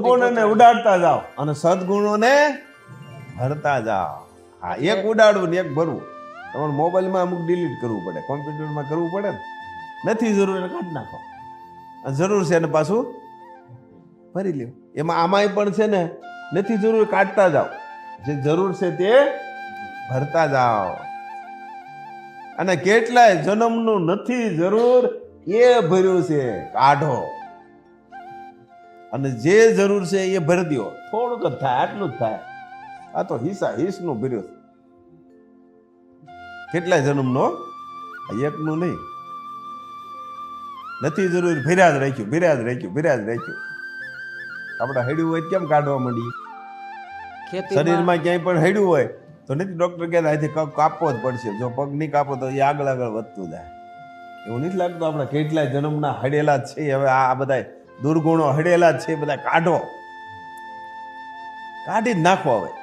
દુર્ગુણોને ઉડાડતા જાઓ. અને સદગુણોને ભરતા જાઓ. હા એક ઉડાડવું ને એક ભરવું. તમારે મોબાઈલમાં અમુક ડિલીટ કરવું પડે. કોમ્પ્યુટરમાં કરવું પડે ને. નથી જરૂર એને કાઢી નાખો. જરૂર છે એને પાછું ભરી લ્યો. એમાં આમાંય પણ છે ને નથી જરૂર કાઢતા જાઓ. જે જરૂર છે તે ભરતા જાઓ. અને કેટલાય જન્મનું નથી જરૂર એ ભર્યું છે. કાઢો. અને જે જરૂર છે એ ભરી દો થોડુંક જ થાય આટલું જ થાય. આ તો હિસા હિસનું ભર્યું કેટલા જન્મનો? એકનું નહીં. નથી જરૂર ભર્યા જ રાખ્યું ભર્યા જ રાખ્યું ભર્યા જ રાખ્યું. આપણે હડ્યું હોય કેમ કાઢવા માંડીએ? શરીરમાં ક્યાંય પણ હડ્યું હોય તો નથી ડૉક્ટર કહેતા અહીંથી કપ કાપવો જ પડશે. જો પગ નહીં કાપો તો એ આગળ આગળ વધતું જાય. એવું નથી લાગતું આપણે કેટલાય જન્મના હડેલા જ છે. હવે આ બધા દુર્ગુણો હડેલા છે બધા કાઢો. કાઢી જ નાખો હવે.